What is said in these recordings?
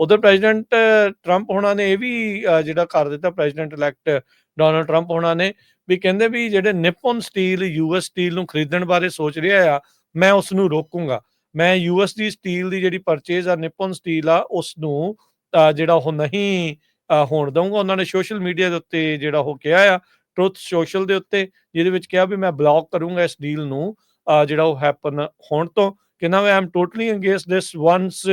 ਉਧਰ president Trump ਹੋਣਾ ਨੇ ਇਹ ਵੀ ਅ, ਜਿਹੜਾ ਕਰ ਦਿੱਤਾ ਪ੍ਰੈਜ਼ੀਡੈਂਟ ਇਲੈਕਟ ਡੋਨਲਡ ਟਰੰਪ ਹੋਣਾ ਨੇ ਵੀ ਕਹਿੰਦੇ ਵੀ ਜਿਹੜੇ ਨਿਪਨ ਸਟੀਲ ਯੂਐਸ ਸਟੀਲ ਨੂੰ ਖਰੀਦਣ ਬਾਰੇ ਸੋਚ ਰਿਹਾ ਆ ਮੈਂ ਉਸ ਨੂੰ ਰੋਕੂੰਗਾ। ਮੈਂ ਯੂਐਸ ਦੀ ਸਟੀਲ ਦੀ ਜਿਹੜੀ ਪਰਚੇਜ਼ ਆ ਨਿਪਨ ਸਟੀਲ ਆ ਉਸ ਨੂੰ ਜਿਹੜਾ ਉਹ ਨਹੀਂ ਹੋਣ ਦਊਂਗਾ। ਉਹਨਾਂ ਨੇ ਸੋਸ਼ਲ ਮੀਡੀਆ ਦੇ ਉੱਤੇ ਜਿਹੜਾ ਉਹ ਕਿਹਾ ਆ ਟਰੁੱਥ ਸੋਸ਼ਲ ਦੇ ਉੱਤੇ ਜਿਹਦੇ ਵਿੱਚ ਕਿਹਾ ਵੀ ਮੈਂ ਬਲੌਕ ਕਰੂੰਗਾ ਇਸ ਡੀਲ ਨੂੰ ਜਿਹੜਾ ਉਹ ਹੈਪਨ ਹੋਣ ਤੋਂ। ਕਹਿੰਦਾ ਮੈਂ ਆਮ totally against this ones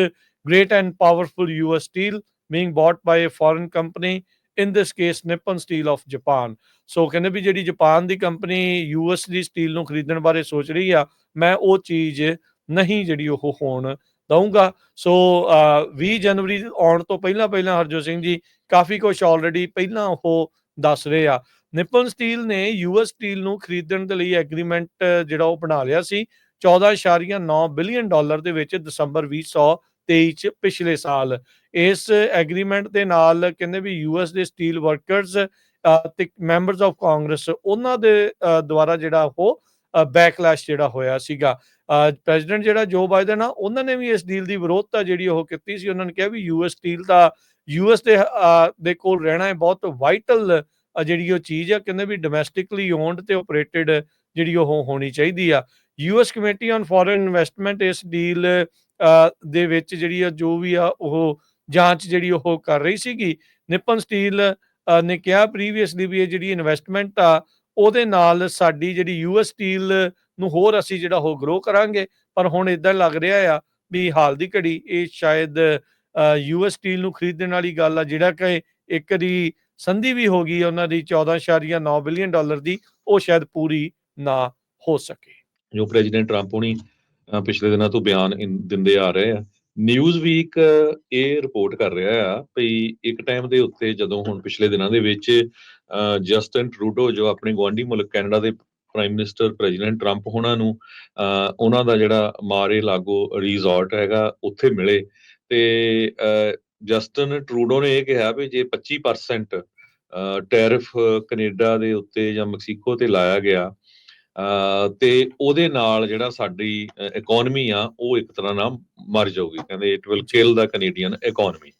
great and powerful US steel being bought by a foreign company in this case Nippon Steel of Japan. So ਕਹਿੰਦੇ ਵੀ ਜਿਹੜੀ ਜਾਪਾਨ ਦੀ ਕੰਪਨੀ US ਦੀ ਸਟੀਲ ਨੂੰ ਖਰੀਦਣ ਬਾਰੇ ਸੋਚ ਰਹੀ ਆ ਮੈਂ ਉਹ ਚੀਜ਼ ਨਹੀਂ ਜਿਹੜੀ ਉਹ ਹੋਣ ਦਊਂਗਾ। ਸੋ ਅ, 20 ਜਨਵਰੀ ਆਉਣ ਤੋਂ ਪਹਿਲਾਂ ਪਹਿਲਾਂ ਹਰਜੋਤ ਸਿੰਘ ਜੀ ਕਾਫੀ ਕੁਝ ਆਲਰੇਡੀ ਪਹਿਲਾਂ ਉਹ ਦੱਸ ਰਹੇ ਆ। ਨਿਪਨ ਸਟੀਲ ਨੇ ਯੂਐਸ ਸਟੀਲ ਨੂੰ ਖਰੀਦਣ ਦੇ ਲਈ ਐਗਰੀਮੈਂਟ ਜਿਹੜਾ ਉਹ ਬਣਾ ਲਿਆ ਸੀ। 14.9 ਬਿਲੀਅਨ ਡਾਲਰ ਦੇ ਵਿੱਚ ਦਸੰਬਰ 2023 ਚ ਪਿਛਲੇ ਸਾਲ। ਇਸ ਐਗਰੀਮੈਂਟ ਦੇ ਨਾਲ ਕਹਿੰਦੇ ਵੀ ਯੂਐਸ ਦੇ ਸਟੀਲ ਵਰਕਰਸ ਤੇ ਮੈਂਬਰਸ ਆਫ ਕਾਂਗਰਸ ਉਹਨਾਂ ਦੇ ਦੁਆਰਾ ਜਿਹੜਾ ਉਹ ਬੈਕਲੈਸ਼ ਜਿਹੜਾ ਹੋਇਆ ਸੀਗਾ। ਪ੍ਰੈਜ਼ੀਡੈਂਟ ਜਿਹੜਾ ਜੋ ਬਾਈਡਨ ਆ, ਉਹਨਾਂ ਨੇ ਵੀ ਇਸ ਡੀਲ ਦੀ ਵਿਰੋਧਤਾ ਜਿਹੜੀ ਉਹ ਕੀਤੀ ਸੀ। ਉਹਨਾਂ ਨੇ ਕਿਹਾ ਵੀ ਯੂਐਸ ਸਟੀਲ ਦਾ ਯੂਐਸ ਦੇ ਦੇ ਕੋਲ ਰਹਿਣਾ ਹੈ ਬਹੁਤ ਵਾਈਟਲ ਜਿਹੜੀ ਉਹ ਚੀਜ਼ ਆ। ਕਹਿੰਦੇ ਵੀ ਡੋਮੈਸਟਿਕਲੀ ਓਨਡ ਤੇ ਆਪਰੇਟਡ ਜਿਹੜੀ ਉਹ ਹੋਣੀ ਚਾਹੀਦੀ ਆ। US committee on foreign investment ਇਸ ਡੀਲ ਦੇ ਵਿੱਚ ਜਿਹੜੀ ਆ, ਜੋ ਵੀ ਆ, ਉਹ ਜਾਂਚ ਜਿਹੜੀ ਉਹ ਕਰ ਰਹੀ ਸੀਗੀ। ਨਿਪਨ ਸਟੀਲ ਨੇ ਕਿਹਾ ਪ੍ਰੀਵੀਅਸਲੀ ਵੀ ਇਹ ਜਿਹੜੀ ਇਨਵੈਸਟਮੈਂਟ ਆ, ਉਹਦੇ ਨਾਲ ਸਾਡੀ ਜਿਹੜੀ ਯੂਐਸ ਸਟੀਲ ਨੂੰ ਹੋਰ ਅਸੀਂ ਜਿਹੜਾ ਉਹ ਗਰੋ ਕਰਾਂਗੇ। ਪਰ ਹੁਣ ਇਦਾਂ ਲੱਗ ਰਿਹਾ ਆ ਵੀ ਹਾਲ ਦੀ ਘੜੀ ਇਹ ਸ਼ਾਇਦ ਯੂਐਸ ਸਟੀਲ ਨੂੰ ਖਰੀਦਣ ਵਾਲੀ ਗੱਲ ਆ, ਜਿਹੜਾ ਕਿ ਇੱਕ ਦੀ ਸੰਧੀ ਵੀ ਹੋ ਗਈ ਉਹਨਾਂ ਦੀ 14.9 ਬਿਲੀਅਨ ਡਾਲਰ ਦੀ, ਉਹ ਸ਼ਾਇਦ ਪੂਰੀ ਨਾ ਹੋ ਸਕੇ। ਜੋ ਪ੍ਰੈਜ਼ੀਡੈਂਟ ਟਰੰਪ ਹੁਣੀ ਪਿਛਲੇ ਦਿਨਾਂ ਤੋਂ ਬਿਆਨ ਦਿੰਦੇ ਆ ਰਹੇ ਆ। ਨਿਊਜ਼ ਵੀਕ ਇਹ ਰਿਪੋਰਟ ਕਰ ਰਿਹਾ ਆ ਵੀ ਇੱਕ ਟਾਈਮ ਦੇ ਉੱਤੇ ਜਦੋਂ ਹੁਣ ਪਿਛਲੇ ਦਿਨਾਂ ਦੇ ਵਿੱਚ ਅ, ਜਸਟਨ ਟਰੂਡੋ ਜੋ ਆਪਣੇ ਗਵਾਂਢੀ ਮੁਲਕ ਕੈਨੇਡਾ ਦੇ ਪ੍ਰਾਈਮ ਮਿਨਿਸਟਰ ਪ੍ਰੈਜ਼ੀਡੈਂਟ ਟਰੰਪ ਉਹਨਾਂ ਨੂੰ ਅ, ਉਹਨਾਂ ਦਾ ਜਿਹੜਾ ਮਾਰੇ ਲਾਗੋ ਰਿਜ਼ੋਰਟ ਹੈਗਾ ਉੱਥੇ ਮਿਲੇ। ਤੇ ਅ, ਜਸਟਨ ਟਰੂਡੋ ਨੇ ਇਹ ਕਿਹਾ ਵੀ ਜੇ 25% ਟੈਰਿਫ ਕੈਨੇਡਾ ਦੇ ਉੱਤੇ ਜਾਂ ਮੈਕਸੀਕੋ ਤੇ ਲਾਇਆ ਗਿਆ ਤੇ ਉਹਦੇ ਨਾਲ ਜਿਹੜਾ ਸਾਡੀ ਇਕਨੋਮੀ ਆ ਉਹ ਇੱਕ ਤਰ੍ਹਾਂ ਨਾਲ ਮਰ ਜਾਊਗੀ। ਕਹਿੰਦੇ it will kill the Canadian economy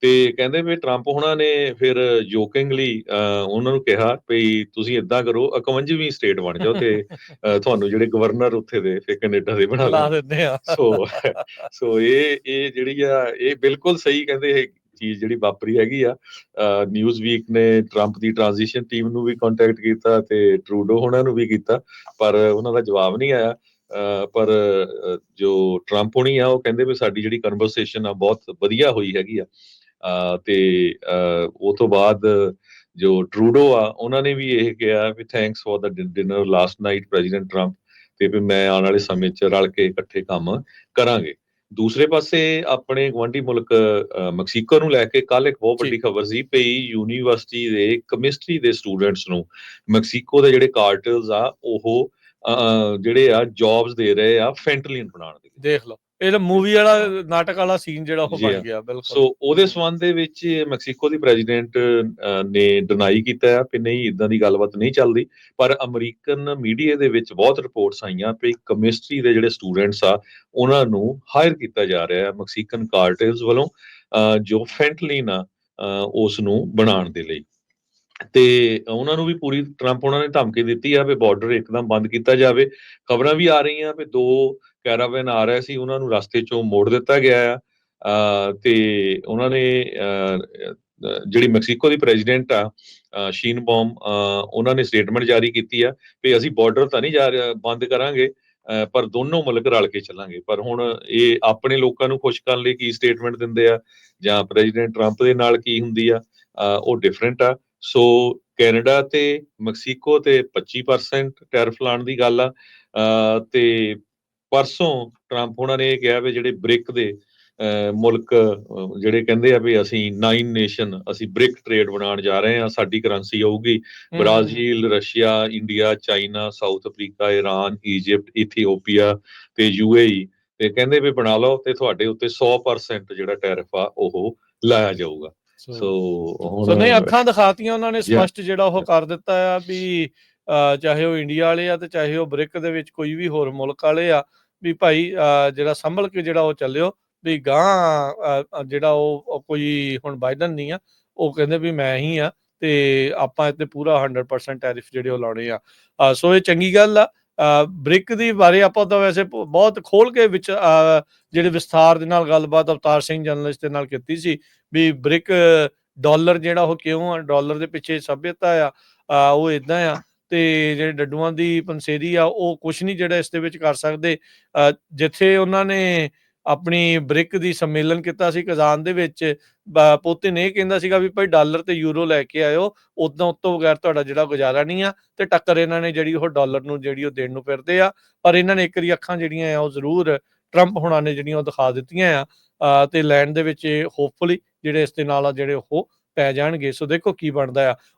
ਤੇ ਕਹਿੰਦੇ ਵੀ ਟਰੰਪ ਹੁਣਾਂ ਨੇ ਫਿਰ ਜੋਕਿੰਗਲੀ ਉਹਨਾਂ ਨੂੰ ਕਿਹਾ ਵੀ ਤੁਸੀਂ ਇਦਾਂ ਕਰੋ 51ਵੀਂ ਸਟੇਟ ਬਣ ਜਾਓ ਤੇ ਤੁਹਾਨੂੰ ਜਿਹੜੇ ਗਵਰਨਰ ਉੱਥੇ ਦੇ ਫਿਰ ਕੈਨੇਡਾ ਦੇ ਬਣਾ ਲਾ ਦਿੰਦੇ ਆ। ਸੋ ਸੋ ਇਹ ਇਹ ਜਿਹੜੀ ਆ ਇਹ ਬਿਲਕੁਲ ਸਹੀ ਕਹਿੰਦੇ ਇਹ ਚੀਜ਼ ਜਿਹੜੀ ਵਾਪਰੀ ਹੈਗੀ ਆ ਨਿਊਜ਼ ਵੀਕ ਨੇ ਟਰੰਪ ਦੀ ਟ੍ਰਾਂਜੀਸ਼ਨ ਟੀਮ ਨੂੰ ਵੀ ਕੰਟੈਕਟ ਕੀਤਾ ਤੇ ਟਰੂਡੋ ਉਹਨਾਂ ਨੂੰ ਵੀ ਕੀਤਾ, ਪਰ ਉਹਨਾਂ ਦਾ ਜਵਾਬ ਨਹੀਂ ਆਇਆ। ਅਹ ਪਰ ਜੋ ਟਰੰਪ ਹੋਣੀ ਆ, ਉਹ ਕਹਿੰਦੇ ਵੀ ਸਾਡੀ ਜਿਹੜੀ ਕਨਵਰਸੇਸ਼ਨ ਆ, ਬਹੁਤ ਵਧੀਆ ਹੋਈ ਹੈਗੀ ਆ। ਤੇ, ਅਹ ਉਹ ਤੋਂ ਬਾਅਦ ਜੋ ਟਰੂਡੋ ਆ, ਉਹਨਾਂ ਨੇ ਵੀ ਇਹ ਕਿਹਾ ਵੀ thanks for the dinner last night President Trump ਤੇ ਵੀ ਮੈਂ ਆਉਣ ਵਾਲੇ ਸਮੇਂ 'ਚ ਰਲ ਕੇ ਇਕੱਠੇ ਕੰਮ ਕਰਾਂਗੇ। ਦੂਸਰੇ ਪਾਸੇ ਆਪਣੇ ਗਵਾਂਢੀ ਮੁਲਕ ਮੈਕਸੀਕੋ ਨੂੰ ਲੈ ਕੇ ਕੱਲ ਇੱਕ ਬਹੁਤ। ਵੱਡੀ ਖਬਰ ਸੀ ਪਈ ਯੂਨੀਵਰਸਿਟੀ ਦੇ ਕੈਮਿਸਟਰੀ ਦੇ ਸਟੂਡੈਂਟਸ ਨੂੰ ਮੈਕਸੀਕੋ ਦੇ ਜਿਹੜੇ ਕਾਰਟਲਸ ਆ ਉਹ ਜਿਹੜੇ ਆ ਜੌਬਸ ਦੇ ਰਹੇ ਆ ਫੈਂਟਲਿਨ ਬਣਾਉਣ ਦੇ। ਦੇਖ ਲਓ ਇਹ ਤਾਂ ਮੂਵੀ ਵਾਲਾ ਨਾਟਕ ਵਾਲਾ ਸੀਨ ਜਿਹੜਾ ਉਹ ਬਣ। ਗਿਆ ਬਿਲਕੁਲ। ਸੋ ਉਹਦੇ ਸਬੰਧ ਦੇ ਵਿੱਚ ਮੈਕਸੀਕੋ ਦੀ ਪ੍ਰੈਜ਼ੀਡੈਂਟ ਨੇ ਡਿਨਾਈ ਕੀਤਾ ਹੈ ਕਿ ਨਹੀਂ ਇਦਾਂ ਦੀ ਗੱਲਬਾਤ ਨਹੀਂ ਚੱਲਦੀ। ਪਰ ਅਮਰੀਕਨ ਮੀਡੀਆ ਦੇ ਵਿੱਚ ਬਹੁਤ ਰਿਪੋਰਟਸ ਆਈਆਂ ਕਿ ਕੈਮਿਸਟਰੀ ਦੇ ਜਿਹੜੇ ਸਟੂਡੈਂਟਸ ਆ ਉਹਨਾਂ ਨੂੰ ਹਾਇਰ ਕੀਤਾ ਜਾ ਰਿਹਾ ਹੈ ਮੈਕਸੀਕਨ ਕਾਰਟਲਸ ਵੱਲੋਂ ਜੋ ਫੈਂਟਲਿਨ ਆ ਉਸ ਨੂੰ ਬਣਾਉਣ ਦੇ ਲਈ। ਤੇ ਉਹਨਾਂ ਨੂੰ ਵੀ ਪੂਰੀ ਟਰੰਪ ਉਹਨਾਂ ਨੇ ਧਮਕੀ ਦਿੱਤੀ ਆ ਵੀ ਬਾਰਡਰ ਇੱਕਦਮ ਬੰਦ ਕੀਤਾ ਜਾਵੇ। ਖਬਰਾਂ ਵੀ ਆ ਰਹੀਆਂ ਵੀ ਦੋ ਕੈਰਾਵਨ ਆ ਰਹੇ ਸੀ ਉਹਨਾਂ ਨੂੰ ਰਸਤੇ ਚੋਂ ਮੋੜ ਦਿੱਤਾ ਗਿਆ ਆ। ਅਹ ਤੇ ਉਹਨਾਂ ਨੇ ਜਿਹੜੀ ਮੈਕਸੀਕੋ ਦੀ ਪ੍ਰੈਜ਼ੀਡੈਂਟ ਆ ਸ਼ੀਨ ਬੌਮ ਉਹਨਾਂ ਨੇ ਸਟੇਟਮੈਂਟ ਜਾਰੀ ਕੀਤੀ ਆ ਵੀ ਅਸੀਂ ਬਾਰਡਰ ਤਾਂ ਨਹੀਂ ਜਾ ਬੰਦ ਕਰਾਂਗੇ ਪਰ ਦੋਨੋਂ ਮੁਲਕ ਰਲ ਕੇ ਚੱਲਾਂਗੇ। ਪਰ ਹੁਣ ਇਹ ਆਪਣੇ ਲੋਕਾਂ ਨੂੰ ਖੁਸ਼ ਕਰਨ ਲਈ ਕੀ ਸਟੇਟਮੈਂਟ ਦਿੰਦੇ ਆ? ਜਾਂ ਪ੍ਰੈਜ਼ੀਡੈਂਟ ਟਰੰਪ ਦੇ ਨਾਲ ਕੀ ਹੁੰਦੀ ਆ? ਉਹ ਡਿਫਰੈਂਟ ਆ। ਸੋ ਕੈਨੇਡਾ ਤੇ ਮੈਕਸੀਕੋ ਤੇ 25% ਟੈਰਿਫ ਲਾਉਣ ਦੀ ਗੱਲ ਆ। ਅਹ, ਤੇ ਪਰਸੋਂ ਟਰੰਪ ਉਹਨਾਂ ਨੇ ਇਹ ਕਿਹਾ ਵੀ ਜਿਹੜੇ ਬ੍ਰਿਕ ਦੇ ਮੁਲਕ ਜਿਹੜੇ ਕਹਿੰਦੇ ਆ ਵੀ ਅਸੀਂ 9 ਨੇਸ਼ਨ ਅਸੀਂ ਬ੍ਰਿਕ ਟ੍ਰੇਡ ਬਣਾਉਣ ਜਾ ਰਹੇ ਹਾਂ ਸਾਡੀ ਕਰੰਸੀ ਆਊਗੀ। Brazil Russia India China South Africa Iran Egypt Ethiopia ਤੇ ਯੂਏਈ ਤੇ ਕਹਿੰਦੇ ਵੀ ਬਣਾ ਲਓ ਤੇ ਤੁਹਾਡੇ ਉੱਤੇ 100% ਜਿਹੜਾ ਟੈਰਿਫ ਆ ਉਹ ਲਾਇਆ ਜਾਊਗਾ। ਸੋ ਸੋ ਹੁਣ ਨਹੀਂ ਅੱਖਾਂ ਦਿਖਾਤੀਆਂ ਉਹਨਾਂ ਨੇ ਸਪਸ਼ਟ ਜਿਹੜਾ ਉਹ ਕਰ ਦਿੱਤਾ ਆ ਵੀ ਚਾਹੇ ਉਹ ਇੰਡੀਆ ਵਾਲੇ ਆ ਤੇ ਚਾਹੇ ਉਹ ਬ੍ਰਿਕ ਦੇ ਵਿੱਚ ਕੋਈ ਵੀ ਹੋਰ ਮੁਲਕ ਵਾਲੇ ਆ ਵੀ ਭਾਈ ਜਿਹੜਾ ਸੰਭਲ ਕੇ ਜਿਹੜਾ ਉਹ ਚੱਲਿਓ, ਵੀ ਗਾਂ ਜਿਹੜਾ ਉਹ ਕੋਈ ਹੁਣ ਬਾਈਡਨ ਨਹੀਂ ਆ, ਉਹ ਕਹਿੰਦੇ ਵੀ ਮੈਂ ਹੀ ਆ ਤੇ ਆਪਾਂ ਇੱਥੇ ਪੂਰਾ 100% ਟੈਰਿਫ ਜਿਹੜੇ ਉਹ ਲਾਉਣੇ ਆ। ਸੋ ਇਹ ਚੰਗੀ ਗੱਲ ਆ। ਬ੍ਰਿਕ ਦੀ ਬਾਰੇ ਆਪਾਂ ਤਾਂ ਵੈਸੇ ਬਹੁਤ ਖੋਲ ਕੇ ਵਿੱਚ ਜਿਹੜੇ ਵਿਸਥਾਰ ਦੇ ਨਾਲ ਗੱਲਬਾਤ ਅਵਤਾਰ ਸਿੰਘ ਜਰਨਲਿਸਟ ਦੇ ਨਾਲ ਕੀਤੀ ਸੀ ਵੀ ਬ੍ਰਿਕ ਡਾਲਰ ਜਿਹੜਾ ਉਹ ਕਿਉਂ ਆ, ਡਾਲਰ ਦੇ ਪਿੱਛੇ ਸਭਿਅਤਾ ਆ ਉਹ ਇਦਾਂ ਆ ਤੇ ਜਿਹੜੇ ਡੱਡੂਆਂ ਦੀ ਪੰਸੇਰੀ ਆ, ਉਹ ਕੁਝ ਨਹੀਂ ਜਿਹੜਾ ਇਸ ਦੇ ਵਿੱਚ ਕਰ ਸਕਦੇ। ਜਿੱਥੇ ਉਹਨਾਂ ਨੇ ਆਪਣੀ ਬ੍ਰਿਕ ਦੀ ਸੰਮੇਲਨ ਕੀਤਾ ਸੀ ਕਜ਼ਾਨ ਦੇ ਵਿੱਚ, ਬ- ਪੁਤਿਨ ਇਹ ਕਹਿੰਦਾ ਸੀਗਾ ਵੀ ਭਾਈ ਡਾਲਰ ਤੇ ਯੂਰੋ ਲੈ ਕੇ ਆਇਓ ਉਦੋਂ ਉਤੋਂ ਬਗੈਰ ਤੁਹਾਡਾ ਜਿਹੜਾ ਗੁਜ਼ਾਰਾ ਨਹੀਂ ਆ, ਤੇ ਟੱਕਰ ਇਹਨਾਂ ਨੇ ਜਿਹੜੀ ਉਹ ਡਾਲਰ ਨੂੰ ਜਿਹੜੀ ਉਹ ਦੇਣ ਨੂੰ ਫਿਰਦੇ ਆ, ਪਰ ਇਹਨਾਂ ਨੇ ਇੱਕ ਵਾਰੀ ਅੱਖਾਂ ਜਿਹੜੀਆਂ ਆ, ਉਹ ਜ਼ਰੂਰ ਟਰੰਪ ਹੁਣਾਂ ਨੇ ਜਿਹੜੀਆਂ ਉਹ ਦਿਖਾ ਦਿੱਤੀਆਂ ਆ ਤੇ ਲੈਂਡ ਦੇ ਵਿੱਚ ਹੋਪਫੁਲੀ ਜਿਹੜੇ ਇਸ ਦੇ ਨਾਲ ਆ, ਜਿਹੜੇ ਉਹ ਪੈ ਜਾਣਗੇ। ਸੋ ਦੇਖੋ ਕੀ ਬਣਦਾ ਆ।